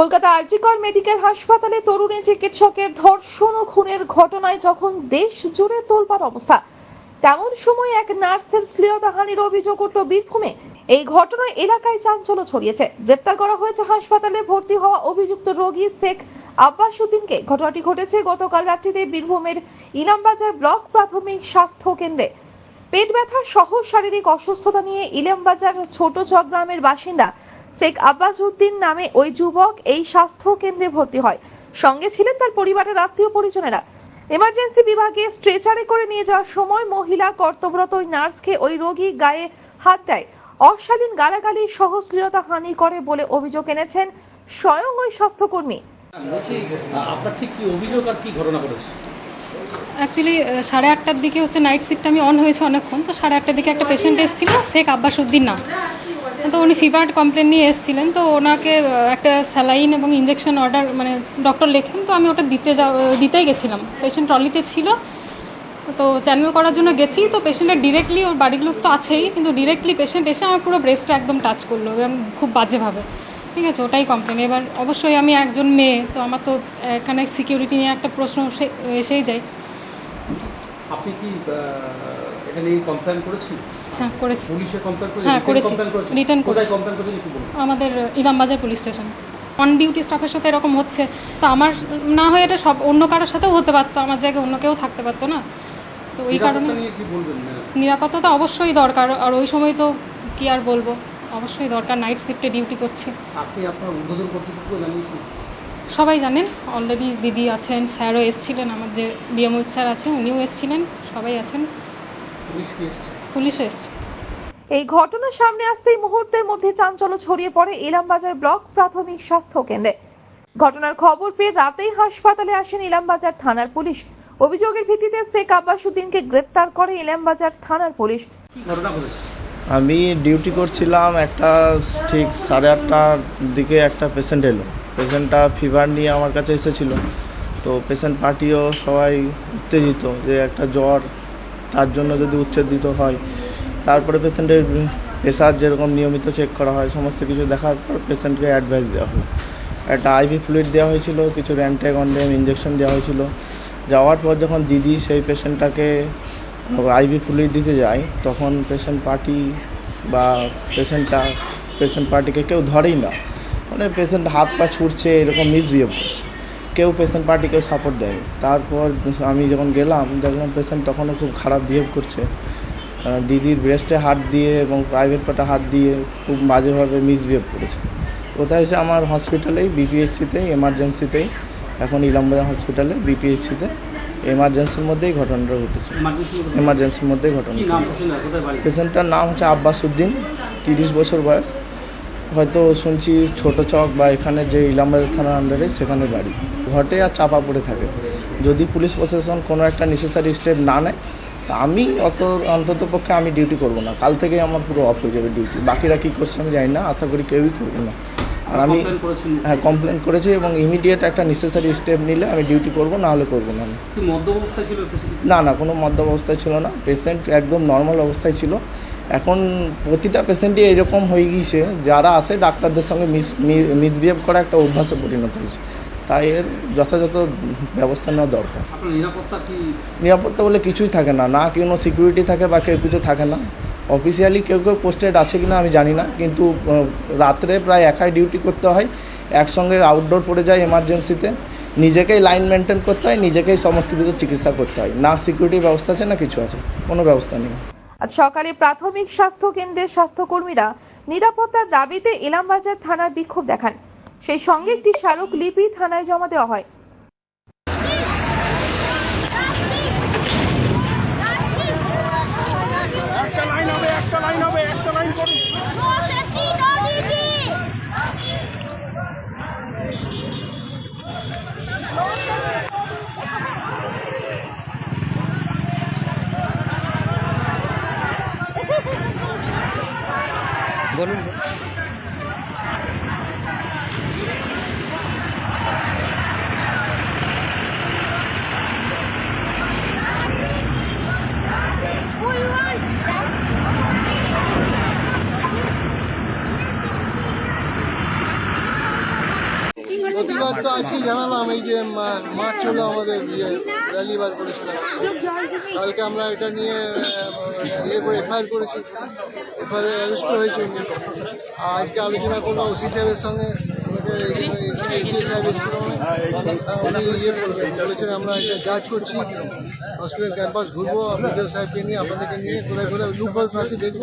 Kolkata RG Kar medical হাসপাতালে তরুণী চিকিৎসকের ধর্ষণ ও খুনের ঘটনায় যখন দেশ জুড়ে তোলপাড় অবস্থা, তেমন সময় এক নার্সের শ্লীলতাহানির অভিযোগ উঠল বীরভূমে। এই ঘটনায় এলাকায় চাঞ্চল্য ছড়িয়েছে। গ্রেপ্তার করা হয়েছে হাসপাতালে ভর্তি হওয়া অভিযুক্ত রোগী শেখ আব্বাস উদ্দিনকে ঘটনাটি ঘটেছে গতকাল রাত্রিতে বীরভূমের ইলামবাজার ব্লক প্রাথমিক স্বাস্থ্য কেন্দ্রে। পেট ব্যথা সহ শারীরিক অসুস্থতা নিয়ে ইলামবাজার ছোট চক গ্রামের বাসিন্দা শেখ আব্বাস উদ্দিন নামে ওই যুবক এই স্বাস্থ্য কেন্দ্রে ভর্তি হয়। সঙ্গে ছিলেন তার পরিবারের আত্মীয় পরিজনেরা। এমার্জেন্সি বিভাগে স্ট্রেচারে করে নিয়ে যাওয়ার সময় মহিলা কর্তব্যরত ওই নার্সকে ওই রোগী গায়ে হাত দেয়। অশালীন গালাগালি সহ শ্লীলতা হানি করে বলে অভিযোগ এনেছেন স্বয়ং ওই স্বাস্থ্যকর্মী। আপনার ঠিক কি অভিযোগ আর কি ঘটনা ঘটেছে? অ্যাকচুয়ালি সাড়ে আটটার দিকে হচ্ছে নাইট শিফট আমি অন হয়েছে অনেকক্ষণ তো সাড়ে আটটার দিকে একটা পেশেন্ট এসেছিল শেখ আব্বাস উদ্দিন নাম। তো উনি ফিভার কমপ্লেন নিয়ে এসেছিলেন, তো ওনাকে একটা স্যালাইন এবং ইঞ্জেকশন অর্ডার মানে ডক্টর লেখেন, তো আমি ওটা দিতে যা দিতেই গেছিলাম। পেশেন্ট ট্রলিতে ছিল, তো চ্যানেল করার জন্য গেছি, তো পেশেন্টের ডিরেক্টলি ওর বাড়ির লোক তো আছেই, কিন্তু ডিরেক্টলি পেশেন্ট এসে আমার পুরো ব্রেস্টটা একদম টাচ করল এবং খুব বাজেভাবে। ঠিক আছে, ওটাই কমপ্লেন এবার অবশ্যই আমি একজন মেয়ে, তো আমার তো এখানে সিকিউরিটি নিয়ে একটা প্রশ্ন এসে- এসেই যায়। আপনি কি কমপ্লেন করেছেন হ্যাঁ করেছি। পুলিশে কমপ্লেন হ্যাঁ, করেছি। করেছেন Written কোথায় করেছি। কমপ্লেন করেছেন একটু বলুন। আমাদের Ilambazar police station. On duty স্টাফের সাথে এরকম হচ্ছে। তো আমার না হয়ে এটা সব অন্য কারোর সাথেও হতে পারতো। আমার জায়গায় অন্য কেউ থাকতে পারতো না। তো ওই কারণে নিরাপত্তা তো অবশ্যই দরকার। আর ওই সময় তো কি আর বলব? অবশ্যই দরকার। নাইট শিফটে ডিউটি করছি। আপনি আপনার উদ্বোধন কর্তৃপক্ষ জানিয়েছেন সবাই জানেন। অলরেডি দিদি আছেন স্যারও এসছিলেন। আমার যে বিএমউইথ স্যার আছেন উনিও এসছিলেন। সবাই আছেন। পুলিশ কি এসছে। এই ঘটনা সামনে আসতেই মুহূর্তের মধ্যে চাঞ্চল্য ছড়িয়ে পড়ে ইলামবাজার ব্লক প্রাথমিক স্বাস্থ্য কেন্দ্রে ঘটনার খবর পেয়ে রাতেই হাসপাতালে আসেন ইলামবাজার থানার পুলিশ। অভিযোগের ভিত্তিতে শেখ আব্বাসুদ্দিনকে গ্রেপ্তার করে ইলামবাজার থানার পুলিশ। আমি ডিউটি করছিলাম একটা ঠিক সাড়ে আটটার দিকে একটা পেশেন্ট এলো। পেশেন্টটা ফিভার নিয়ে আমার কাছে এসেছিল। তো পেশেন্ট পার্টিও সবাই উত্তেজিত যে একটা জ্বর তার জন্য যদি উচ্ছেদিত হয়। তারপরে পেশেন্টের প্রেশার যেরকম নিয়মিত চেক করা হয়, সমস্ত কিছু দেখার পর পেশেন্টকে অ্যাডভাইস দেওয়া হলো একটা আইভি ফ্লুইড দেওয়া হয়েছিল, কিছু র্যান্ট্যাগন্ডেম ইঞ্জেকশন দেওয়া হয়েছিল। যাওয়ার পর যখন দিদি সেই পেশেন্টটাকে আইভি ফ্লুইড দিতে যায়, তখন পেশেন্ট পার্টি বা পেশেন্টটা পেশেন্ট পার্টিকে কেউ ধরেই না। মানে পেশেন্ট হাত পা ছুটছে এরকম মিসবিহেভ করছে। কেউ পেশেন্ট পার্টিকে সাপোর্ট দেয়। তারপর আমি যখন গেলাম দেখলাম পেশেন্ট তখনও খুব খারাপ বিহেভ করছে। দিদির ব্রেস্টে হাত দিয়ে এবং প্রাইভেট পার্টে হাত দিয়ে খুব বাজেভাবে মিসবিহেভ করেছে। কোথায় এসে আমার হসপিটালেই বিপিএসসিতেই এমার্জেন্সিতেই এখন ইলামবাজার হসপিটালে বিপিএসসিতে এমার্জেন্সির মধ্যেই ঘটনাটা ঘটেছে। এমার্জেন্সির মধ্যেই ঘটনা পেশেন্টটার নাম হচ্ছে আব্বাস উদ্দিন তিরিশ বছর বয়স। হয়তো শুনছি ছোট চক বা এখানে যে ইলামবাজার থানার আন্ডারে সেখানে বাড়ি। ঘটে আর চাপা পড়ে থাকে। যদি পুলিশ প্রশাসন কোনো একটা নেসেসারি স্টেপ না নেয় তা আমি অত অন্তত পক্ষে আমি ডিউটি করব না। কাল থেকে আমার পুরো অফ হয়ে যাবে ডিউটি বাকিরা কী করছে আমি জানি না আশা করি কেউই করবে না। আর আমি হ্যাঁ কমপ্লেন করেছি এবং ইমিডিয়েট একটা নেসেসারি স্টেপ নিলে আমি ডিউটি করব না হলে করব না না না কোনো মদ্য অবস্থায় ছিল না। পেশেন্ট একদম নর্মাল অবস্থায় ছিল। এখন প্রতিটা পেশেন্টই এরকম হয়ে গিয়েছে যারা আসে ডাক্তারদের সঙ্গে মিস মিসবিহেভ করা একটা অভ্যাসে পরিণত হয়েছে। তাই এর যথাযথ ব্যবস্থা নেওয়া দরকার। নিরাপত্তা কি? নিরাপত্তা বলে কিছুই থাকে না। না কোনো সিকিউরিটি থাকে বা কেউ কিছু থাকে না। অফিসিয়ালি কেউ কেউ পোস্টেড আছে কিনা আমি জানি না কিন্তু রাত্রে প্রায় একাই ডিউটি করতে হয়। একসঙ্গে আউটডোর পড়ে যায় এমার্জেন্সিতে নিজেকেই লাইন মেনটেন করতে হয় নিজেকেই সমস্ত কিছু চিকিৎসা করতে হয়। না সিকিউরিটি ব্যবস্থা আছে না কিছু আছে। কোনো ব্যবস্থা নেই। আজ সকালে প্রাথমিক স্বাস্থ্য কেন্দ্রের স্বাস্থ্যকর্মীরা নিরাপত্তার দাবিতে ইলামবাজার থানার বিক্ষোভ দেখান। সেই সঙ্গে একটি স্মারক লিপি থানায় জমা দেওয়া হয়। একটা লাইন হবে, একটা লাইন হবে, একটা লাইন করুন। বলুন। প্রতিবাদ তো আজকে জানালাম এই যে মাছ ছিল আমাদের ইয়ে। র্যালি বার করেছিলাম। কালকে আমরা এটা নিয়ে ইয়ে করে এফআইআর করেছি। এফআইআর অ্যারেস্ট হয়েছে। আজকে আলোচনা করলাম ওসি সাহেবের সঙ্গে। এসডি সাহেব এসেছিল উনি ইয়ে বলেছেন আমরা এটা জাজ করছি হসপিটাল ক্যাম্পাস ঘুরবো বিডিও সাহেবকে নিয়ে আপনাদেরকে নিয়ে কোথায় লুক হোলস আছে দেখব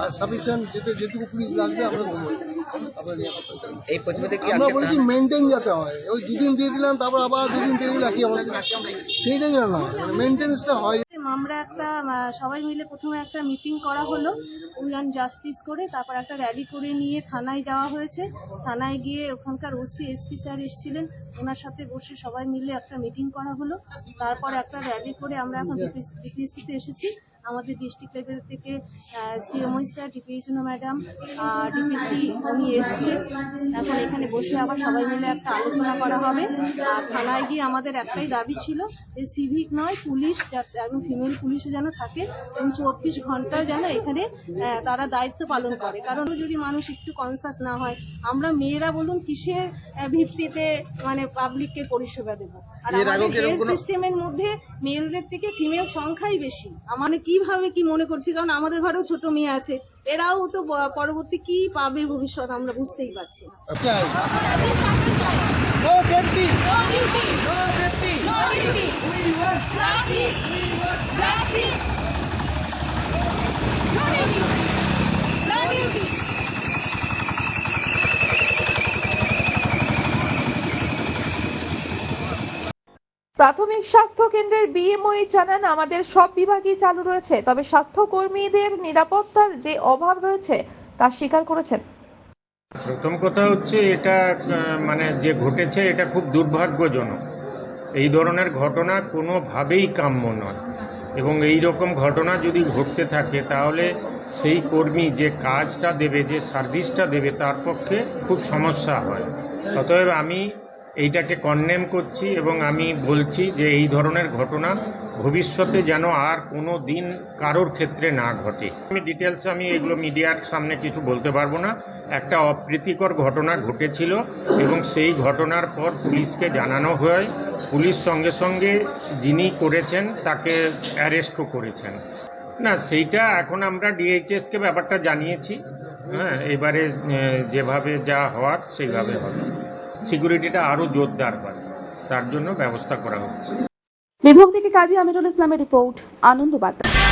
আর সাফিসিয়েন্ট যেতে যেটুকু পুলিশ লাগবে আমরা ঘুরবো আমরা এই প্রতিবাদে কি আমরা বলেছি মেনটেন যাতে হয়। ওই দুদিন দিয়ে দিলাম তারপর আবার দুদিন দিয়ে দিলে একই অবস্থা? সেইটাই না মেনটেন্সটা হয় আমরা একটা সবাই মিলে প্রথমে একটা মিটিং করা হলো। উইয়ান জাস্টিস করে তারপর একটা র্যালি করে নিয়ে থানায় যাওয়া হয়েছে। থানায় গিয়ে ওখানকার ওসি, এসপি স্যার এসেছিলেন। ওনার সাথে বসে সবাই মিলে একটা মিটিং করা হলো। তারপর একটা র্যালি করে আমরা এখন বিটিসিতে এসেছি। আমাদের ডিস্ট্রিক্ট লেভেল থেকে সিএমওই স্যার ডিপিএইচনো ম্যাডাম ডিপিসি উনি এসছে। এখন এখানে বসে আবার সবাই মিলে একটা আলোচনা করা হবে। আর থানায় গিয়ে আমাদের একটাই দাবি ছিল যে সিভিক নয় পুলিশ যাতে এবং ফিমেল পুলিশও যেন থাকে এবং চব্বিশ ঘণ্টা যেন এখানে তারা দায়িত্ব পালন করে। কারণ যদি মানুষ একটু কনসাস না হয় আমরা মেয়েরা বলুন কিসের ভিত্তিতে মানে পাবলিককে পরিষেবা দেবো? আর আমাদের কি সিস্টেমের মধ্যে মেলদের থেকে ফিমেল সংখ্যাই বেশি। মানে কীভাবে কি মনে করছি? কারণ আমাদের ঘরেও ছোট মেয়ে আছে। এরাও তো পরবর্তী কি পাবে ভবিষ্যৎ আমরা বুঝতেই পারছি প্রাথমিক স্বাস্থ্য কেন্দ্রের বিএমওই জানান, আমাদের সব বিভাগই চালু রয়েছে, তবে স্বাস্থ্য কর্মীদের নিরাপত্তার যে অভাব রয়েছে, তা স্বীকার করেছেন। প্রথম কথা হচ্ছে এটা মানে যে ঘটেছে, এটা খুব দুর্ভাগ্যজনক। এই ধরনের ঘটনা কোনোভাবেই কাম্য নয়। এবং এই রকম ঘটনা যদি ঘটতে থাকে, তাহলে সেই কর্মী যে কাজটা দেবে, যে সার্ভিসটা দেবে, তার পক্ষে খুব সমস্যা হয়। অতএব আমি এইটাকে কন্ডেম করছি এবং আমি বলছি যে এই ধরনের ঘটনা ভবিষ্যতে যেন আর কোনো দিন কারোর ক্ষেত্রে না ঘটে। আমি ডিটেলস আমি এগুলো মিডিয়ার সামনে কিছু বলতে পারব না। একটা অপ্রীতিকর ঘটনা ঘটেছিল এবং সেই ঘটনার পর পুলিশকে জানানো হয়। পুলিশ সঙ্গে সঙ্গে যিনি করেছেন তাকে অ্যারেস্টও করেছেন। না, সেইটা এখন আমরা ডিএইচএসকে ব্যাপারটা জানিয়েছি। হ্যাঁ এবারে যেভাবে যা হওয়ার সেইভাবে হবে। সিকিউরিটিটা আরও জোরদার করে। তার জন্য ব্যবস্থা করা হচ্ছে। বিভক্তিকে থেকে কাজী আমিরুল ইসলামের রিপোর্ট, আনন্দ বার্তা।